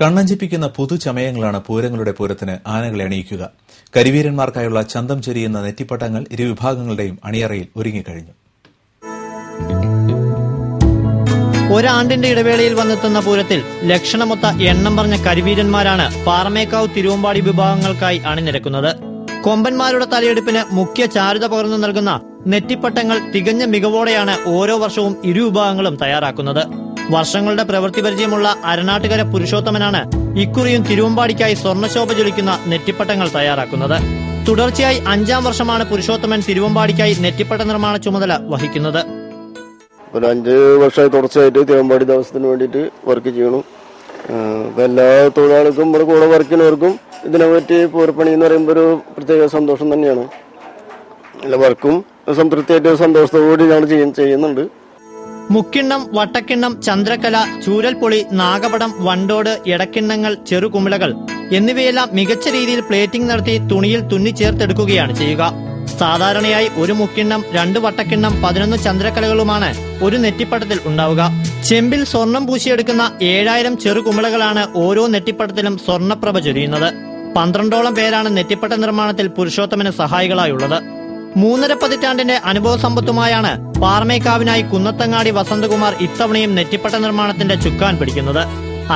കണ്ണഞ്ചിപ്പിക്കുന്ന പുതുചമയങ്ങളാണ് പൂരങ്ങളുടെ പൂരത്തിന് ആനകളെ അണിയിക്കുക. കരിവീരന്മാർക്കായുള്ള ചന്തം ചെരിയുന്ന നെറ്റിപ്പട്ടങ്ങൾ ഇരുവിഭാഗങ്ങളുടെയും അണിയറയിൽ ഒരുങ്ങിക്കഴിഞ്ഞു. ഒരാണ്ടിന്റെ ഇടവേളയിൽ വന്നെത്തുന്ന പൂരത്തിൽ ലക്ഷണമൊത്ത എണ്ണം പറഞ്ഞ കരിവീരന്മാരാണ് പാറമേക്കാവ് തിരുവമ്പാടി വിഭാഗങ്ങൾക്കായി അണിനിരക്കുന്നത്. കൊമ്പന്മാരുടെ തലയെടുപ്പിന് മുഖ്യ ചാരുത പകർന്നു നൽകുന്ന നെറ്റിപ്പട്ടങ്ങൾ തികഞ്ഞ മികവോടെയാണ് ഓരോ വർഷവും ഇരു വിഭാഗങ്ങളും തയ്യാറാക്കുന്നത്. വർഷങ്ങളുടെ പ്രവൃത്തി പരിചയമുള്ള അരനാട്ടുകര പുരുഷോത്തമനാണ് ഇക്കുറിയും തിരുവമ്പാടിക്കായി സ്വർണശോഭ ജ്വലിക്കുന്ന നെറ്റിപ്പട്ടങ്ങൾ തയ്യാറാക്കുന്നത്. തുടർച്ചയായി അഞ്ചാം വർഷമാണ് പുരുഷോത്തമൻ തിരുവമ്പാടിക്കായി നെറ്റിപ്പട്ട നിർമ്മാണ ചുമതല വഹിക്കുന്നത്. ഒരു അഞ്ച് വർഷമായി തുടർച്ചയായിട്ട് തിരുവമ്പാടി ദിവസത്തിന് വേണ്ടിയിട്ട് വർക്ക് ചെയ്യണം. എല്ലാ തൊഴിലാളികൾക്കും ഇവിടെ കൂടെ വർക്കിനവർക്കും ഇതിനെ പറ്റി പൂരപ്പണി എന്ന് പറയുമ്പോൾ ഒരു പ്രത്യേക സന്തോഷം തന്നെയാണ്. എല്ലാ വർക്കും സംതൃപ്തിയായിട്ട് സന്തോഷത്തോടുകൂടി ഞങ്ങൾ ചെയ്യ- ചെയ്യുന്നുണ്ട്. മുക്കിണ്ണം വട്ടക്കിണ്ണം ചന്ദ്രകല ചൂരൽപൊളി നാഗപടം വണ്ടോട് എടക്കിണ്ണങ്ങൾ ചെറുകുമിളകൾ എന്നിവയെല്ലാം മികച്ച രീതിയിൽ പ്ലേറ്റിംഗ് നടത്തി തുണിയിൽ തുന്നി ചേർത്തെടുക്കുകയാണ് ചെയ്യുക. സാധാരണയായി ഒരു മുക്കിണ്ണം രണ്ട് വട്ടക്കിണ്ണം പതിനൊന്ന് ചന്ദ്രക്കലകളുമാണ് ഒരു നെറ്റിപ്പട്ടത്തിൽ ഉണ്ടാവുക. ചെമ്പിൽ സ്വർണം പൂശിയെടുക്കുന്ന ഏഴായിരം ചെറുകുമിളകളാണ് ഓരോ നെറ്റിപ്പട്ടത്തിലും സ്വർണപ്രഭ ചൊരിയുന്നത്. പന്ത്രണ്ടോളം പേരാണ് നെറ്റിപ്പട്ട നിർമ്മാണത്തിൽ പുരുഷോത്തമന് സഹായികളായുള്ളത്. മൂന്നര പതിറ്റാണ്ടിന്റെ അനുഭവ സമ്പത്തുമായാണ് പാറമേക്കാവിനായി കുന്നത്തങ്ങാടി വസന്തകുമാർ ഇത്തവണയും നെറ്റിപ്പട്ട നിർമ്മാണത്തിന്റെ ചുക്കാൻ പിടിക്കുന്നത്.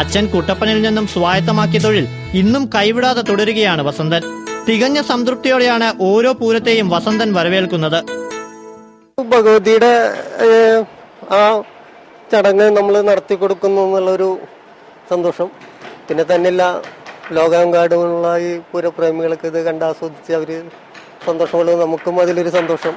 അച്ഛൻ കുട്ടപ്പനിൽ നിന്നും സ്വായത്തമാക്കിയ തൊഴിൽ ഇന്നും കൈവിടാതെ തുടരുകയാണ് വസന്തൻ. തികഞ്ഞ സംതൃപ്തിയോടെയാണ് ഓരോ പൂരത്തെയും വസന്തൻ വരവേൽക്കുന്നത്. ഭഗവതിയുടെ ആ ചടങ്ങ് നമ്മൾ നടത്തി കൊടുക്കുന്നു എന്നുള്ളൊരു സന്തോഷം. പിന്നെ തന്നെയല്ല ലോകാങ്കാടുമുള്ള ഈ പൂരപ്രേമികൾക്ക് ഇത് കണ്ട് ആസ്വദിച്ച് അവർ സന്തോഷമുള്ളത് നമുക്കും അതിലൊരു സന്തോഷം.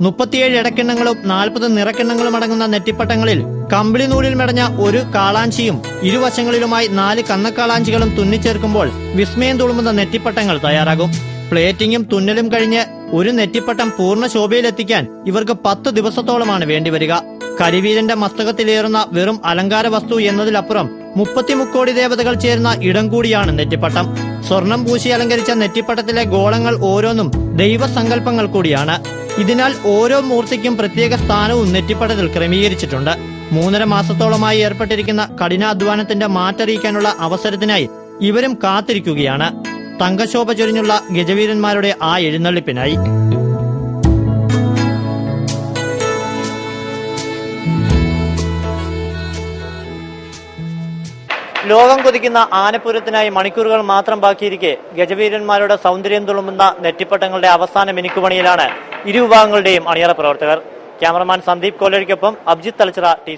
മുപ്പത്തിയേഴ് ഇടക്കിണ്ണങ്ങളും നാൽപ്പത് നിറക്കിണ്ണങ്ങളും അടങ്ങുന്ന നെറ്റിപ്പട്ടങ്ങളിൽ കമ്പിളി നൂലിൽ മെടഞ്ഞ ഒരു കാളാഞ്ചിയും ഇരുവശങ്ങളിലുമായി നാല് കന്നക്കാളാഞ്ചികളും തുന്നിച്ചേർക്കുമ്പോൾ വിസ്മയം തുളുമ്പുന്ന നെറ്റിപ്പട്ടങ്ങൾ തയ്യാറാകും. പ്ലേറ്റിംഗും തുന്നലും കഴിഞ്ഞ് ഒരു നെറ്റിപ്പട്ടം പൂർണ ശോഭയിലെത്തിക്കാൻ ഇവർക്ക് പത്ത് ദിവസത്തോളമാണ് വേണ്ടിവരിക. കരിവീരന്റെ മസ്തകത്തിലേറുന്ന വെറും അലങ്കാര വസ്തു എന്നതിലപ്പുറം മുപ്പത്തിമുക്കോടി ദേവതകൾ ചേരുന്ന ഇടം കൂടിയാണ് നെറ്റിപ്പട്ടം. സ്വർണം പൂശി അലങ്കരിച്ച നെറ്റിപ്പട്ടത്തിലെ ഗോളങ്ങൾ ഓരോന്നും ദൈവസങ്കല്പങ്ങൾ കൂടിയാണ്. ഇതിനാൽ ഓരോ മൂർത്തിക്കും പ്രത്യേക സ്ഥാനവും നെറ്റിപ്പട്ടത്തിൽ ക്രമീകരിച്ചിട്ടുണ്ട്. മൂന്നര മാസത്തോളമായി ഏർപ്പെട്ടിരിക്കുന്ന കഠിനാധ്വാനത്തിന്റെ മാറ്ററിയിക്കാനുള്ള അവസരത്തിനായി ഇവരും കാത്തിരിക്കുകയാണ്. തങ്കശോഭ ചൊരിഞ്ഞുള്ള ഗജവീരന്മാരുടെ ആ എഴുന്നള്ളിപ്പിനായി. ലോകം കൊതിക്കുന്ന ആനപ്പൂരത്തിനായി മണിക്കൂറുകൾ മാത്രം ബാക്കിയിരിക്കെ ഗജവീരന്മാരുടെ സൗന്ദര്യം തുളുമ്പുന്ന നെറ്റിപ്പട്ടങ്ങളുടെ അവസാന മിനുക്കുപണിയിലാണ് ഇരുവിഭാഗങ്ങളുടെയും അണിയറ പ്രവർത്തകർ. ക്യാമറമാൻ സന്ദീപ് കോലരിക്കൊപ്പം അബ്ജിത് തലച്ചിറ ടി